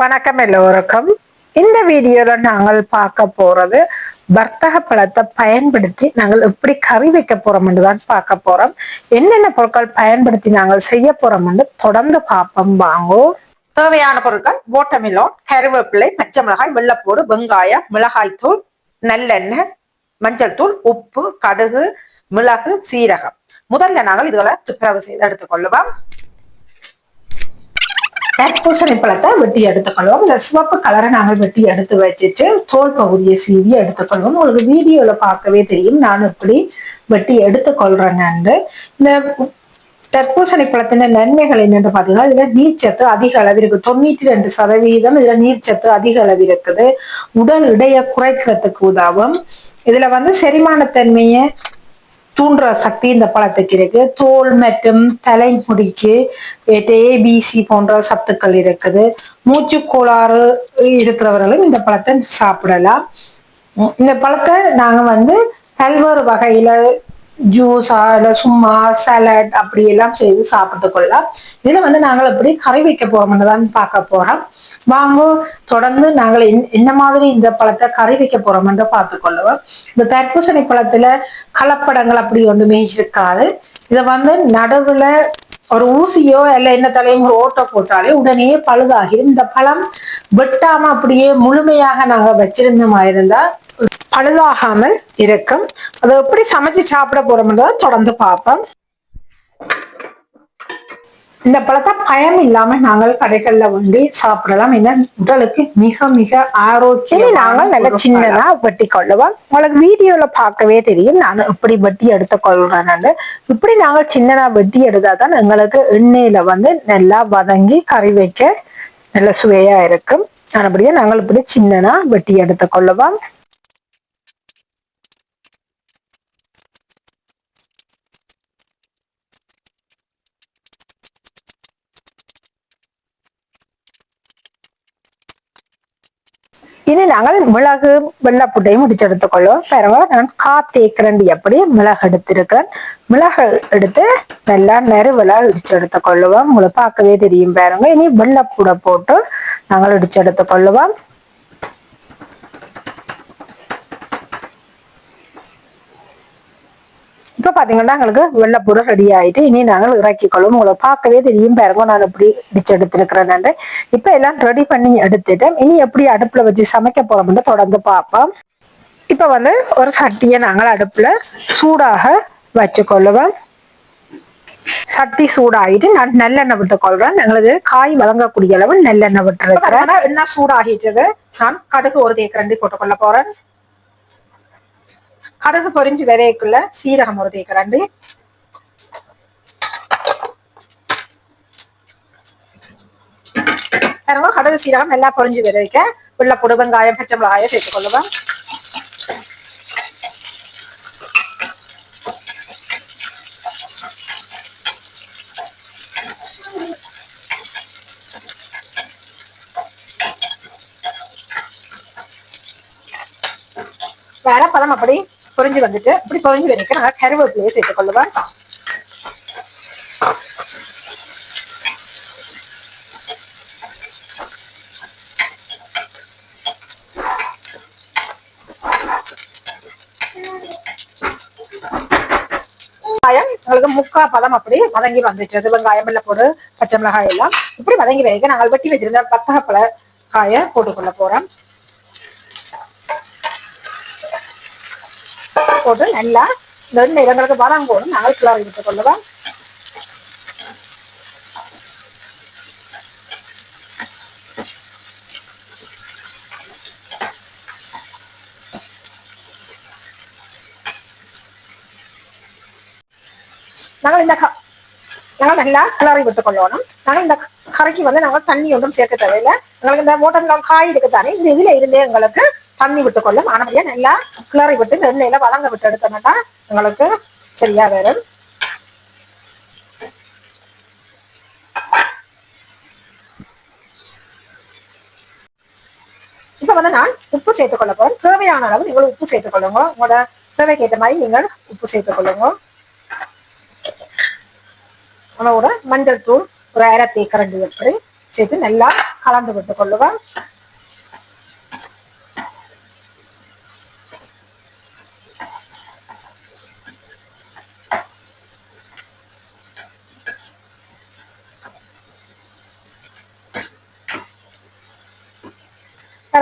வணக்கம் எல்லோருக்கும். இந்த வீடியோல நாங்கள் பார்க்க போறது வர்த்தக பழத்தை பயன்படுத்தி நாங்கள் எப்படி கறி வைக்க போறோம்னு தான் பார்க்க போறோம். என்னென்ன பொருட்கள் பயன்படுத்தி நாங்கள் செய்ய போறோம்னு தொடர்ந்து பார்ப்போம். வாங்கும் தேவையான பொருட்கள் ஓட்டமிலோன் கருவேப்பிலை பச்சை மிளகாய் வெள்ளப்பூடு வெங்காயம் மிளகாய் தூள் நல்லெண்ணெய் மஞ்சள் தூள் உப்பு கடுகு மிளகு சீரகம். முதல்ல நாங்கள் இதுகளை துப்புரவு செய்து எடுத்துக்கொள்ளுவோம். தர்பூசணி பழத்தை வெட்டி எடுத்துக்கொள்வோம். இந்த சிவப்பு கலரை நாங்கள் வெட்டி எடுத்து வச்சுட்டு தோல் பகுதியை சீவி எடுத்துக்கொள்வோம். உங்களுக்கு வீடியோல பார்க்கவே தெரியும். நான் இப்படி வெட்டி எடுத்துக்கொள்றேன்னு இந்த தர்பூசணி பழத்தின நன்மைகள் என்னென்னு பார்த்தீங்கன்னா இதுல நீர்ச்சத்து அதிக அளவு இருக்கு. தொண்ணூற்றி ரெண்டு சதவீதம் இதுல நீர்ச்சத்து அதிக அளவு இருக்குது. உடல் இடையை குறைக்கிறதுக்கு உதவும். இதுல வந்து செரிமானத்தன்மையை தூண்டுற சக்தி இந்த பழத்துக்கு இருக்கு. தோல் மற்றும் தலைமுடிக்கு ஏபிசி போன்ற சத்துக்கள் இருக்குது. மூச்சு கோளாறு இருக்கிறவர்களும் இந்த பழத்தை சாப்பிடலாம். இந்த பழத்தை நாங்க வந்து பல்வேறு வகையில ஜூஸா இல்ல சும்மா சாலட் அப்படி எல்லாம் செய்து சாப்பிட்டு கொள்ளலாம். இதுல வந்து நாங்கள் எப்படி கறி வைக்க போறோம்னு தான் பார்க்க போறோம். வாங்க தொடர்ந்து நாங்கள் என்ன- மாதிரி இந்த பழத்தை கறி வைக்க போறோம்னு பார்த்து கொள்ளுவோம். இந்த தர்பூசணி பழத்துல கலப்படங்கள் அப்படி ஒண்ணுமே இருக்காது. இதை வந்து நடுவுல ஒரு ஊசியோ இல்ல என்ன தலையும் ஒரு ஓட்டை போட்டாலே உடனே பழுதாகிடும். இந்த பழம் வெட்டாம அப்படியே முழுமையாக நாங்க வச்சிருந்தோமா இருந்தா பழுதாகாமல் இருக்கும். அதை எப்படி சமைச்சு சாப்பிட போறோம்ன்றதை தொடர்ந்து பார்ப்போம். இந்த பழத்தை பயம் இல்லாம நாங்கள் கடைகள்ல வந்து சாப்பிடலாம். ஏன்னா உடலுக்கு மிக மிக ஆரோக்கியம் நாங்கள் நல்ல சின்னதா வெட்டி கொள்ளுவோம் உங்களுக்கு வீடியோல பார்க்கவே தெரியும் நான் எப்படி வெட்டி எடுத்து கொள்றேன்னு இப்படி நாங்கள் சின்னதா வெட்டி எடுத்தாதான் எங்களுக்கு எண்ணெயில வந்து நல்லா வதங்கி கறி வைக்க நல்ல சுவையா இருக்கும். அப்படியே நாங்கள் இப்படி சின்னதா வெட்டி எடுத்து கொள்ளுவோம் இனி நாங்கள் மிளகு வெள்ளப்புட்டையும் முடிச்சு எடுத்துக்கொள்வோம் பாருங்க நான் காத்தேக்கரண்டி அப்படி மிளகு எடுத்திருக்கிறேன். மிளகு எடுத்து நல்லா நெருவலா இடிச்சு எடுத்துக்கொள்ளுவோம் உங்களுக்கு பார்க்கவே தெரியும் பாருங்க. இனி வெள்ளப்பூடை போட்டு நாங்கள் இடிச்சு எடுத்துக்கொள்ளுவோம் இப்ப பாத்தீங்கன்னா எங்களுக்கு வெள்ளப்பூடு ரெடி ஆயிட்டு இனி நாங்கள் இறக்கிக்கொள்ளும் உங்களை பார்க்கவே தெரியும் பாருங்க நான் எப்படி இடிச்சு எடுத்திருக்கிறேன் இப்ப எல்லாம் ரெடி பண்ணி எடுத்துட்டேன் இனி எப்படி அடுப்புல வச்சு சமைக்க போறோம்னு தொடர்ந்து பார்ப்போம் இப்ப வந்து ஒரு சட்டியை நாங்கள் அடுப்புல சூடாக வச்சுக்கொள்ளுவோம் சட்டி சூடாகிட்டு நான் நல்லெண்ணெய் விட்டு கொள்றேன் எங்களுக்கு காய் வதங்கக்கூடிய அளவு நல்லெண்ணெய் விட்டுருக்கிறேன் எண்ணெய் சூடாகிட்டது நான் கடுகு ஒரு தேக்கரண்டி போட்டுக்கொள்ள போறேன் கடுகு பொரிஞ்சு விதைக்குள்ள சீரகம் ஒரு தேக்கரண்டி பாருங்க கடுகு சீரகம் நல்லா பொரிஞ்சு விதைக்க. உள்ள புடுவங்காயம் பச்சை மிளகாயம் சேர்த்துக் கொள்ளுவேன் வேற பழம் அப்படி. பொறிஞ்சு வந்துட்டு இப்படி பொறிஞ்சு வரைக்கும் நான் கருவேப்பிலையை சேர்த்துக் கொள்ளுவேன் வெங்காயம் உங்களுக்கு முக்கா பதம் அப்படி வதங்கி வந்துட்டு வெங்காயம் வெள்ளை போடு பச்சை மிளகாய் எல்லாம் இப்படி வதங்கி வைக்க நாங்கள் வெட்டி வச்சிருந்த பத்தகப்பழ பழ காய போட்டுக்கொள்ள போறோம். போட்டு நல்லா இந்த எண்ணெய் எங்களுக்கு வதங்கணும் நாங்கள் கிளறி விட்டுக் கொள்ளுவோம் நாங்கள் இந்த நாங்கள் நல்லா கிளறி விட்டுக் கொள்ளணும் நாங்கள் இந்த கரைக்கு வந்து நாங்கள் தண்ணி ஒன்றும் சேர்க்க தேவையில்லை. எங்களுக்கு இந்த மோட்டர் காய் இருக்குதானே இந்த இதில் இருந்தே எங்களுக்கு தண்ணி விட்டுக் கொள்ளும் ஆனபடியா நல்லா கிளறி விட்டு இந்த எண்ணெயில விட்டு எடுத்தோம்னா எங்களுக்கு சரியா வரும். இப்ப வந்து நான் உப்பு சேர்த்துக் கொள்ள போறேன். தேவையான அளவு நீங்கள் உப்பு சேர்த்துக் கொள்ளுங்க. உங்களோட தேவைக்கு ஏற்ற மாதிரி நீங்கள் உப்பு சேர்த்துக் கொள்ளுங்க. மஞ்சள் தூள் ஒரு அரை தேக்கரண்டி எப்படி சேர்த்து நல்லா கலந்து விட்டு கொள்ளுவேன்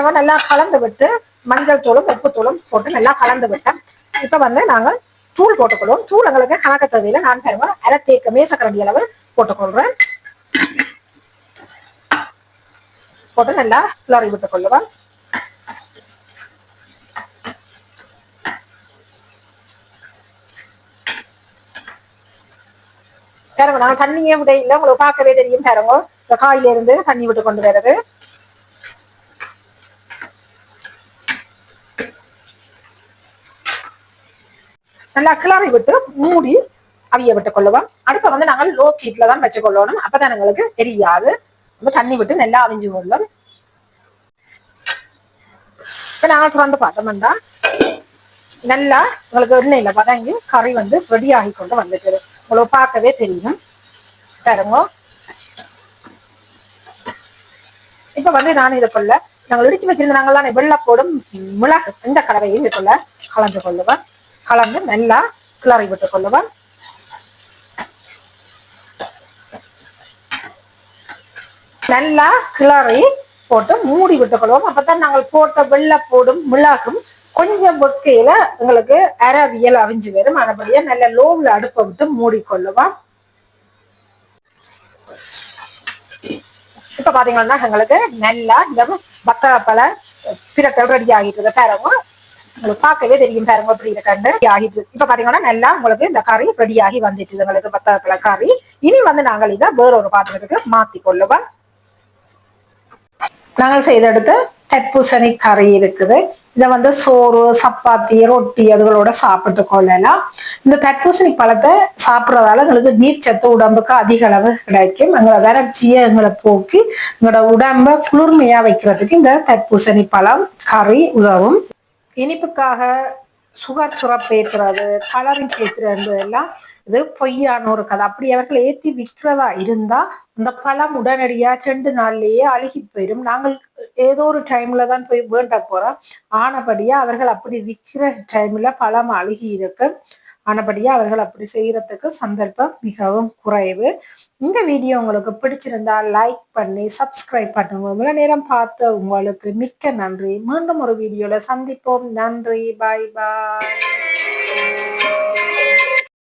பாருங்க நல்லா கலந்து விட்டு மஞ்சள் தூளும் உப்பு தூளும் போட்டு நல்லா கலந்து விட்டேன் இப்போ வந்து நாங்கள் தூள் போட்டுக்கொள்வோம். தூள் எங்களுக்கு கணக்கு தேவையில்லை. நான் பாருங்க அரை தேக்க மேசக்கரண்டி அளவு போட்டுக்கொள்றேன். போட்டு நல்லா கிளறி விட்டுக் கொள்ளுவேன் பாருங்க நான் தண்ணியே விட இல்லை உங்களுக்கு பார்க்கவே தெரியும் பாருங்க. இந்த காயிலிருந்து தண்ணி விட்டு கொண்டு வர்றது. நல்லா கிளறி விட்டு மூடி அவிய விட்டு கொள்ளுவோம். அடுப்பை வந்து நாங்கள் லோ ஹீட்ல தான் வச்சு கொள்ளணும். அப்பதான் எங்களுக்கு தெரியாது. நம்ம தண்ணி விட்டு நல்லா அவிஞ்சு கொள்ளும். இப்ப நாங்கள் திறந்து பார்த்தோம்னா நல்லா உங்களுக்கு எண்ணெயில வதங்கி கறி வந்து ரெடி ஆகி கொண்டு வந்துட்டு உங்களுக்கு பார்க்கவே தெரியும். பாருங்க. இப்ப வந்து நான் இதுக்குள்ள நாங்கள் இடிச்சு வச்சிருந்த நாங்களாம் வெள்ளப்போடும் மிளகு இந்த கலவையும் இதுக்குள்ள கலந்து கொள்ளுவேன் கலந்து நல்லா கிளறி விட்டுக் கொள்ளுவேன் நல்லா கிளறி போட்டு மூடி விட்டுக் கொள்வோம். அப்பதான் நாங்கள் போட்ட வெள்ளப்போடும் மிளகும் கொஞ்சம் வெக்கையில எங்களுக்கு அரவியல் அவிஞ்சு வரும். மறுபடியும் நல்ல லோவில் அடுப்பை விட்டு மூடிக்கொள்ளுவோம் இப்ப பாத்தீங்கன்னா எங்களுக்கு நல்லா இந்த பத்தப்பழ பிரட்டல் ரெடி ஆகிட்டு பாருங்க. உங்களுக்கு பார்க்கவே தெரியும் பாருங்க எப்படி இருக்கண்டு ஆகிட்டு இப்ப பாத்தீங்கன்னா நல்லா உங்களுக்கு இந்த கறி ரெடி ஆகி வந்துட்டு உங்களுக்கு பத்தப்பழ கறி. இனி வந்து நாங்கள் இதை வேறொரு பாத்திரத்துக்கு மாத்தி கொள்ளுவோம். நாங்கள் செய்தெடுத்து தர்பூசணி கறி இருக்குது. இதை வந்து சோறு சப்பாத்தி ரொட்டி அதுகளோட சாப்பிட்டு கொள்ளலாம். இந்த தர்பூசணி பழத்தை சாப்பிட்றதால எங்களுக்கு நீர்ச்சத்து உடம்புக்கு அதிக அளவு கிடைக்கும். எங்களை வறட்சியை எங்களை போக்கி எங்களோட உடம்ப குளிர்மையா வைக்கிறதுக்கு இந்த தர்பூசணி பழம் கறி உதவும். இனிப்புக்காக சுகர் சுரப் ஏத்துறது கலரிங் ஏத்துறது எல்லாம் இது பொய்யான ஒரு கதை. அப்படி அவர்கள் ஏத்தி விற்கிறதா இருந்தா அந்த பழம் உடனடியா ரெண்டு நாள்லயே அழுகி போயிடும் நாங்கள் ஏதோ ஒரு டைம்ல தான் போய் வேண்ட போறோம். ஆனபடியா அவர்கள் அப்படி விற்கிற டைம்ல பழம் அழுகி இருக்கு ஆனபடியா அவர்கள் அப்படி செய்கிறதுக்கு சந்தர்ப்பம் மிகவும் குறைவு. இந்த வீடியோ உங்களுக்கு பிடிச்சிருந்தா லைக் பண்ணி சப்ஸ்கிரைப் பண்ணுங்க. இவ்வளோ நேரம் பார்த்து உங்களுக்கு மிக்க நன்றி. மீண்டும் ஒரு வீடியோவில் சந்திப்போம். நன்றி. பாய் பாய்